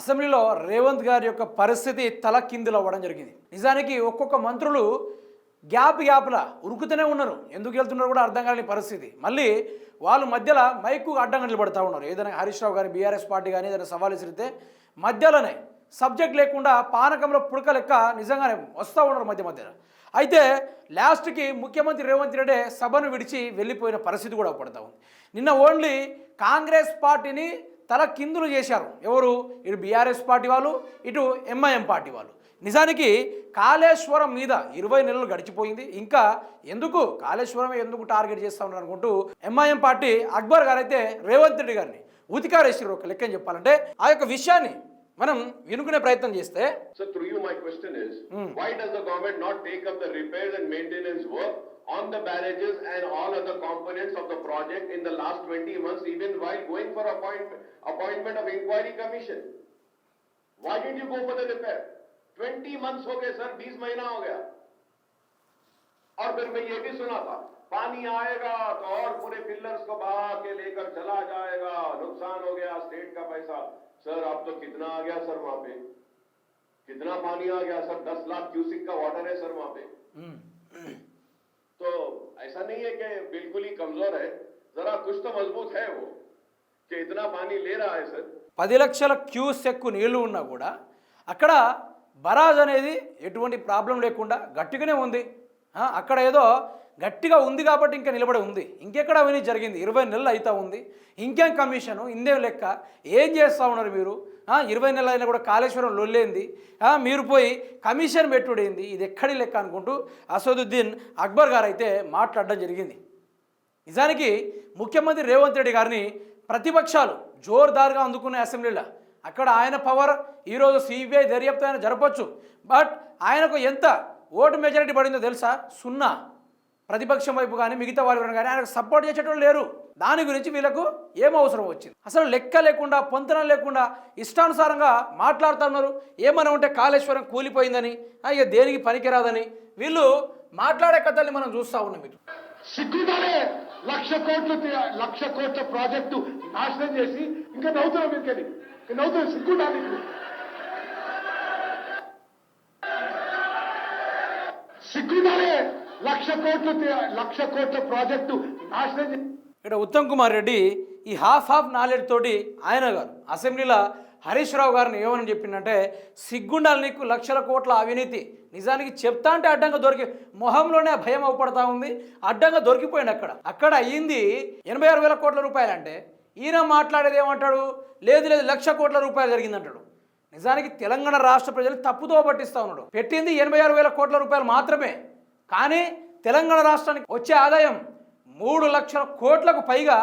అసెంబ్లీలో రేవంత్ గారి యొక్క పరిస్థితి తల కిందులు అవ్వడం జరిగింది. నిజానికి ఒక్కొక్క మంత్రులు గ్యాప్ గ్యాప్లా ఉరుకుతూనే ఉన్నారు. ఎందుకు వెళ్తున్నారో కూడా అర్థం కాని పరిస్థితి. మళ్ళీ వాళ్ళు మధ్యలో మైకు అడ్డంగా నిలబడతా ఉన్నారు. ఏదైనా హరీష్ రావు కానీ బీఆర్ఎస్ పార్టీ కానీ ఏదైనా సవాల్ విసిరితే మధ్యలోనే సబ్జెక్ట్ లేకుండా పానకంలో పుడక లెక్క నిజంగానే వస్తూ ఉన్నారు మధ్య మధ్యలో. అయితే లాస్ట్కి ముఖ్యమంత్రి రేవంత్ రెడ్డి సభను విడిచి వెళ్ళిపోయిన పరిస్థితి కూడా పడతా ఉంది. నిన్న ఓన్లీ కాంగ్రెస్ పార్టీని తల కిందులు చేశారు. ఎవరు? ఇటు బీఆర్ఎస్ పార్టీ వాళ్ళు ఇటు ఎంఐఎం పార్టీ వాళ్ళు. నిజానికి కాళేశ్వరం మీద ఇరవై నెలలు గడిచిపోయింది. ఇంకా ఎందుకు? కాళేశ్వరం ఎందుకు టార్గెట్ చేస్తా ఉన్నారు అనుకుంటూ ఎంఐఎం పార్టీ అక్బర్ గారు అయితే రేవంత్ రెడ్డి గారిని ఉతికారేసారు ఒక లెక్కని చెప్పాలంటే. ఆ యొక్క విషయాన్ని మనం వినుకునే ప్రయత్నం చేస్తే So through you, my question is, why does the government not take up the repairs and maintenance work on the barrages and all other components of the project in the last 20 months, even while going for appointment, appointment of inquiry commission? Why didn't you go for the repair? 20 months हो गए sir, 20 महीना हो गया. और फिर मैं ये भी सुना था, पानी आएगा तो और पूरे पिलर्स को बहा के लेकर चला जाएगा, नुकसान हो गया स्टेट का पैसा. सर अब तो कितना आ गया सर वहाँ पे? कितना पानी आ गया सर दस लाख क्यूसिक का वाटर है सर वहाँ पे तो ऐसा नहीं है कि बिल्कुल ही कमजोर है जरा कुछ तो मजबूत है वो कि इतना पानी ले रहा है सर పది లక్షల క్యూసెక్కు నీళ్లు ఉన్నా కూడా అక్కడ బరాజ్ అనేది ఎటువంటి ప్రాబ్లం లేకుండా గట్టిగానే ఉంది ఆ, అక్కడ ఏదో గట్టిగా ఉంది కాబట్టి ఇంకా నిలబడి ఉంది. ఇంకెక్కడ అవినీతి జరిగింది? ఇరవై నెలలు అవుతా ఉంది. ఇంకేం కమిషను? ఇందే లెక్క? ఏం చేస్తూ ఉన్నారు మీరు? ఇరవై నెలలు అయినా కూడా కాళేశ్వరం లొల్లేంది. మీరు పోయి కమిషన్ పెట్టుడేంది? ఇది ఎక్కడి లెక్క అనుకుంటూ అసదుద్దీన్ అక్బర్ గారు అయితే మాట్లాడడం జరిగింది. నిజానికి ముఖ్యమంత్రి రేవంత్ రెడ్డి గారిని ప్రతిపక్షాలు జోర్దార్గా అందుకునే అసెంబ్లీలో అక్కడ ఆయన పవర్ ఈరోజు సిబిఐ దర్యాప్తు ఆయన జరపచ్చు. బట్ ఆయనకు ఎంత ఓటు మెజారిటీ పడిందో తెలుసా? సున్నా. ప్రతిపక్షం వైపు కానీ మిగతా వాళ్ళు కానీ ఆయనకు సపోర్ట్ చేసేటోళ్ళు లేరు. దాని గురించి వీళ్ళకు ఏం అవసరం వచ్చింది? అసలు లెక్క లేకుండా పొంతన లేకుండా ఇష్టానుసారంగా మాట్లాడుతున్నారు. ఏమైనా ఉంటే కాళేశ్వరం కూలిపోయిందని ఇక దేనికి పనికిరాదని వీళ్ళు మాట్లాడే కథల్ని మనం చూస్తూ ఉన్నాం మీరు సిగ్గుగానే లక్ష కోట్లు లక్ష కోట్ల ప్రాజెక్టు నాశనం చేసి ఇంకా నవ్వుతున్నాం మీరుకని నవ్వుతున్నాం సిగ్గుడా మీకు? లక్ష కోట్లు లక్ష కోట్ల ప్రాజెక్టు నాశనం ఇక్కడ ఉత్తమ్ కుమార్ రెడ్డి ఈ హాఫ్ హాఫ్ నాలెడ్జ్ తోటి ఆయన గారు అసెంబ్లీలో హరీష్ రావు గారిని ఏమని చెప్పిందంటే సిగ్గుండాలి నీకు లక్షల కోట్ల అవినీతి. నిజానికి చెప్తా అంటే అడ్డంగా దొరికి మొహంలోనే భయం అవపడతా ఉంది. అడ్డంగా దొరికిపోయింది అక్కడ. అక్కడ అయ్యింది ఎనభై ఆరు వేల కోట్ల రూపాయలు అంటే ఈయన మాట్లాడేది ఏమంటాడు? లేదు లేదు లక్ష కోట్ల రూపాయలు జరిగిందంటాడు. నిజానికి తెలంగాణ రాష్ట్ర ప్రజలు తప్పుదో పట్టిస్తా ఉన్నాడు. పెట్టింది ఎనభై ఆరు వేల కోట్ల రూపాయలు మాత్రమే. కానీ తెలంగాణ రాష్ట్రానికి వచ్చే ఆదాయం మూడు లక్షల కోట్లకు పైగా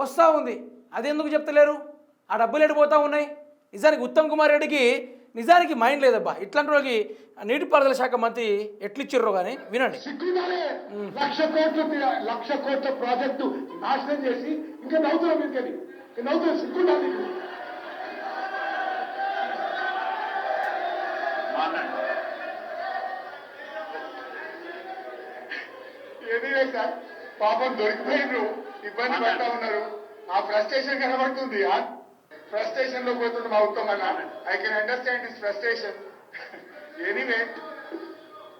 వస్తూ ఉంది. అది ఎందుకు చెప్తలేరు? ఆ డబ్బులు ఎడిపోతూ ఉన్నాయి? నిజానికి ఉత్తమ్ కుమార్ రెడ్డికి నిజానికి మైండ్ లేదబ్బా. ఇట్లాంటి వాళ్ళకి నీటిపారుదల శాఖ మంత్రి ఎట్లిచ్చిర్రో కానీ వినండి. లక్ష కోట్లు లక్ష కోట్ల ప్రాజెక్టు నాశనం చేసి ఇంకా నవ్వుతున్నాం నవ్వుతున్నాం సిగ్గుండా ఎనివే సార్ పాపం దొరికిపోయినరు. ఇబ్బంది పడతా ఉన్నారు. ఆ ఫ్రస్ట్రేషన్ కనబడుతుంది ఆ? ఫ్రస్ట్రేషన్లో పోతుంది మా ఉత్తమ్ అన్న. I can understand this frustration anyway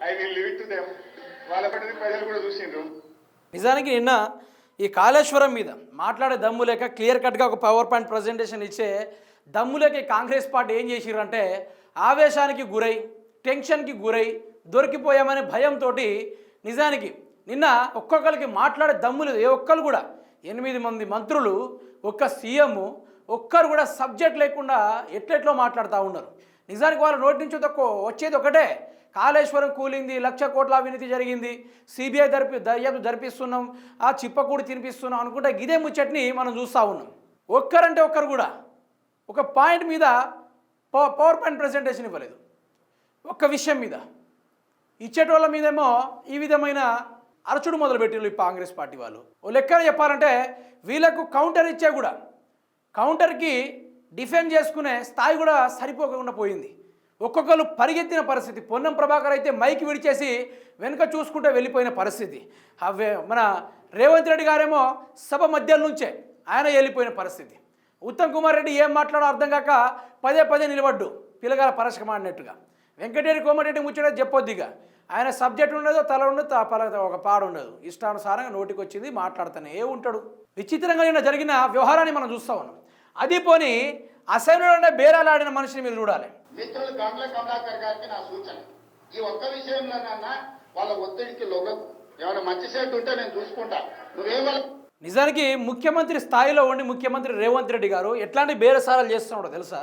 I will leave to them వాళ్ళ పట్టిన ప్రజలు కూడా చూసిండ్రు. నిజానికి నిన్న ఈ కాళేశ్వరం మీద మాట్లాడే దమ్ము లేక క్లియర్ కట్గా ఒక పవర్ పాయింట్ ప్రజెంటేషన్ ఇచ్చే దమ్ము లేక ఈ కాంగ్రెస్ పార్టీ ఏం చేసిరంటే ఆవేశానికి గురై టెన్షన్కి గురై దొరికిపోయామనే భయంతో నిజానికి నిన్న ఒక్కొక్కరికి మాట్లాడే దమ్ము లేదు ఏ ఒక్కరు కూడా. ఎనిమిది మంది మంత్రులు ఒక్క సీఎం ఒక్కరు కూడా సబ్జెక్ట్ లేకుండా ఎట్లెట్లో మాట్లాడుతూ ఉన్నారు. నిజానికి వాళ్ళ నోటి నుంచి తక్కువ వచ్చేది ఒకటే. కాళేశ్వరం కూలింది లక్ష కోట్ల అవినీతి జరిగింది. సిబిఐ జరిపి దర్యాప్తు జరిపిస్తున్నాం ఆ చిప్పకూడి తినిపిస్తున్నాం అనుకుంటే ఇదే ముచ్చట్ని మనం చూస్తూ ఉన్నాం. ఒక్కరంటే ఒక్కరు కూడా. ఒక పాయింట్ మీద పవ- పవర్ పాయింట్ ప్రజెంటేషన్ ఇవ్వలేదు. ఒక్క విషయం మీద. ఇచ్చేటోళ్ళ మీదేమో ఈ విధమైన అరచుడు మొదలుపెట్టిండ్రు ఈ కాంగ్రెస్ పార్టీ వాళ్ళు. ఓ లెక్కన చెప్పాలంటే వీళ్ళకు కౌంటర్ ఇచ్చే కూడా కౌంటర్కి డిఫెండ్ చేసుకునే స్థాయి కూడా సరిపోకుండా పోయింది. ఒక్కొక్కరు పరిగెత్తిన పరిస్థితి. పొన్నం ప్రభాకర్ అయితే మైక్ విడిచేసి వెనుక చూసుకుంటే వెళ్ళిపోయిన పరిస్థితి. అవే మన రేవంత్ రెడ్డి గారేమో సభ మధ్యలో నుంచే ఆయన వెళ్ళిపోయిన పరిస్థితి. ఉత్తమ్ కుమార్ రెడ్డి ఏం మాట్లాడో అర్థం కాక పదే పదే నిలబడ్డు పిల్లగాల పరస్కమాడినట్టుగా. వెంకటరెడ్డి కోమటిరెడ్డి ముచ్చట చెప్పొద్దిగా. ఆయన సబ్జెక్ట్ ఉండదు తల ఉండదు పల ఒక పాడు ఉండదు ఇష్టానుసారంగా నోటికి వచ్చింది మాట్లాడుతూనే ఉంటాడు విచిత్రంగా నిన్న జరిగిన వ్యవహారాన్ని మనం చూస్తా ఉన్నాం. అది పోని అసెంబ్లీలోనే బేరాలాడిన మనిషిని మీరు చూడాలి. మిత్రులు గండ్ల కమలాకర్ గారికి నా సూచన. ఈ ఒక్క విషయంలోనన్నా వాళ్ళ ఒత్తిడికి లొగకు. ఏమైనా మంచి సెట్ ఉంటే నేను చూసుకుంటా. నువ్వేం వాళ్ళ నిజానికి ముఖ్యమంత్రి స్థాయిలో ఉండి ముఖ్యమంత్రి రేవంత్ రెడ్డి గారు ఎట్లాంటి బేరసారాలు చేస్తున్నాడో తెలుసా?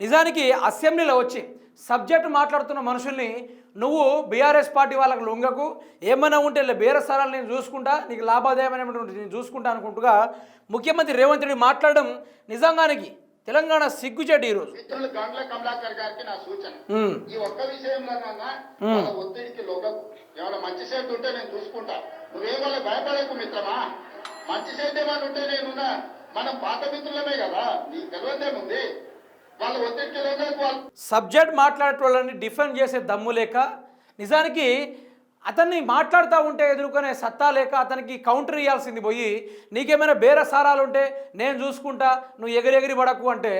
నిజానికి అసెంబ్లీలో వచ్చి సబ్జెక్ట్ మాట్లాడుతున్న మనుషుల్ని నువ్వు బీఆర్ఎస్ పార్టీ వాళ్ళకి లొంగకు ఏమైనా ఉంటే ఇలా బేరసారాలు నేను చూసుకుంటా నీకు లాభాదాయమైనటువంటి నేను చూసుకుంటా అనుకుంటుగా ముఖ్యమంత్రి రేవంత్ రెడ్డి మాట్లాడడం నిజంగానికి తెలంగాణ సిగ్గుచేటు ఈరోజు మిత్రులు గండ్ల కమలాకర్ గారికి నా సూచన. ఉమ్. ఈ ఒక్క విషయంలోనన్నా వాళ్ళ ఒత్తిడికి లొగకు. ఏమైనా మంచి సెట్ ఉంటే నేను చూసుకుంటా. నువ్వేం వాళ్ళ భయపడకు మిత్రమా? మంచి సెట్ ఏమైనా ఉంటే నేనున్నా. మనం పాత మిత్రులమే కదా. నీకు తెలియదేముంది? సబ్జెక్ట్ మాట్లాడే వాళ్ళని డిఫెండ్ చేసే దమ్ము లేక నిజానికి అతన్ని మాట్లాడుతూ ఉంటే ఎదుర్కొనే సత్తా లేక అతనికి కౌంటర్ ఇవ్వాల్సింది పోయి నీకేమైనా బేర సారాలు ఉంటే నేను చూసుకుంటా నువ్వు ఎగిరెగిరి పడకు అంటే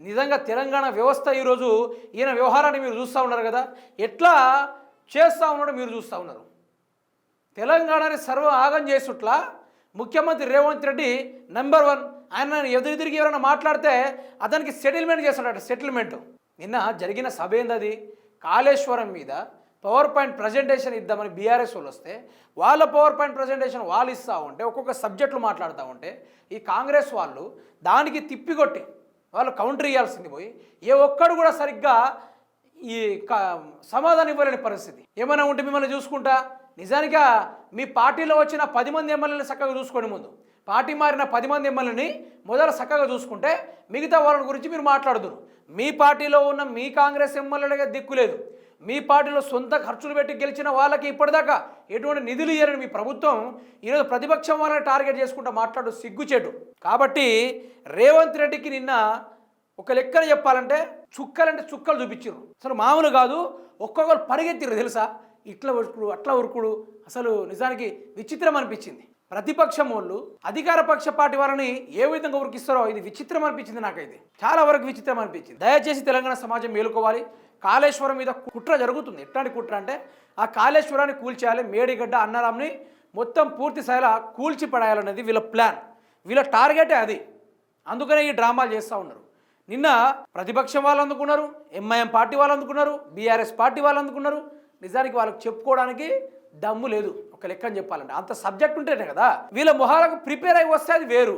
నిజంగా తెలంగాణ వ్యవస్థ ఈరోజు ఈయన వ్యవహారాన్ని మీరు చూస్తూ ఉన్నారు కదా? ఎట్లా చేస్తూ ఉన్నాడో మీరు చూస్తూ ఉన్నారు. తెలంగాణని సర్వ ఆగం చేసుట్లా ముఖ్యమంత్రి రేవంత్ రెడ్డి నెంబర్ వన్ ఆయన ఎదురు తిరిగి ఎవరైనా మాట్లాడితే అతనికి సెటిల్మెంట్ చేస్తాడట సెటిల్మెంట్ నిన్న జరిగిన సభ ఏందది? కాళేశ్వరం మీద పవర్ పాయింట్ ప్రజెంటేషన్ ఇద్దామని బీఆర్ఎస్ వాళ్ళు వస్తే వాళ్ళ పవర్ పాయింట్ ప్రజెంటేషన్ వాళ్ళు ఇస్తూ ఉంటే ఒక్కొక్క సబ్జెక్టులు మాట్లాడుతూ ఉంటే ఈ కాంగ్రెస్ వాళ్ళు దానికి తిప్పికొట్టి వాళ్ళు కౌంటర్ ఇవ్వాల్సింది పోయి ఏ ఒక్కడు కూడా సరిగ్గా ఈ క- సమాధానం ఇవ్వలేని పరిస్థితి. ఏమైనా ఉంటే మిమ్మల్ని చూసుకుంటా. నిజానికి మీ పార్టీలో వచ్చిన పది మంది ఎమ్మెల్యేని చక్కగా చూసుకోండి ముందు. పార్టీ మారిన పది మంది ఎమ్మెల్యేని మొదట చక్కగా చూసుకుంటే మిగతా వాళ్ళ గురించి మీరు మాట్లాడుతున్నారు మీ పార్టీలో ఉన్న మీ కాంగ్రెస్ ఎమ్మెల్యేలుగా దిక్కులేదు మీ పార్టీలో సొంత ఖర్చులు పెట్టి గెలిచిన వాళ్ళకి ఇప్పటిదాకా ఎటువంటి నిధులు ఇయ్యరని మీ ప్రభుత్వం ఈరోజు ప్రతిపక్షం వాళ్ళని టార్గెట్ చేసుకుంటూ మాట్లాడు సిగ్గుచేటు. కాబట్టి రేవంత్ రెడ్డికి నిన్న ఒక లెక్కన చెప్పాలంటే చుక్కలంటే చుక్కలు చూపించారు అసలు మామూలు కాదు ఒక్కొక్కరు పరిగెత్తిరు తెలుసా? ఇట్లా ఉరుకుడు అట్లా ఉరుకుడు. అసలు నిజానికి విచిత్రం అనిపించింది. ప్రతిపక్షం వాళ్ళు అధికార పక్ష పార్టీ వారిని ఏ విధంగా ఉరికిస్తారో ఇది విచిత్రం అనిపించింది నాకైతే. చాలా వరకు విచిత్రం అనిపించింది దయచేసి తెలంగాణ సమాజం మేలుకోవాలి. కాళేశ్వరం మీద కుట్ర జరుగుతుంది. ఎట్లాంటి కుట్ర అంటే ఆ కాళేశ్వరాన్ని కూల్చేయాలి. మేడిగడ్డ అన్నారాంని మొత్తం పూర్తి స్థాయిలో కూల్చి పడేయాలనేది వీళ్ళ ప్లాన్. వీళ్ళ టార్గెటే అది. అందుకనే ఈ డ్రామాలు చేస్తూ ఉన్నారు. నిన్న ప్రతిపక్షం వాళ్ళు అందుకున్నారు ఎంఐఎం పార్టీ వాళ్ళు అందుకున్నారు బీఆర్ఎస్ పార్టీ వాళ్ళు అందుకున్నారు. నిజానికి వాళ్ళకి చెప్పుకోవడానికి దమ్ము లేదు. ఒక లెక్కని చెప్పాలంటే అంత సబ్జెక్ట్ ఉంటేనే కదా వీళ్ళ మొహాలకు ప్రిపేర్ అయి వస్తే అది వేరు.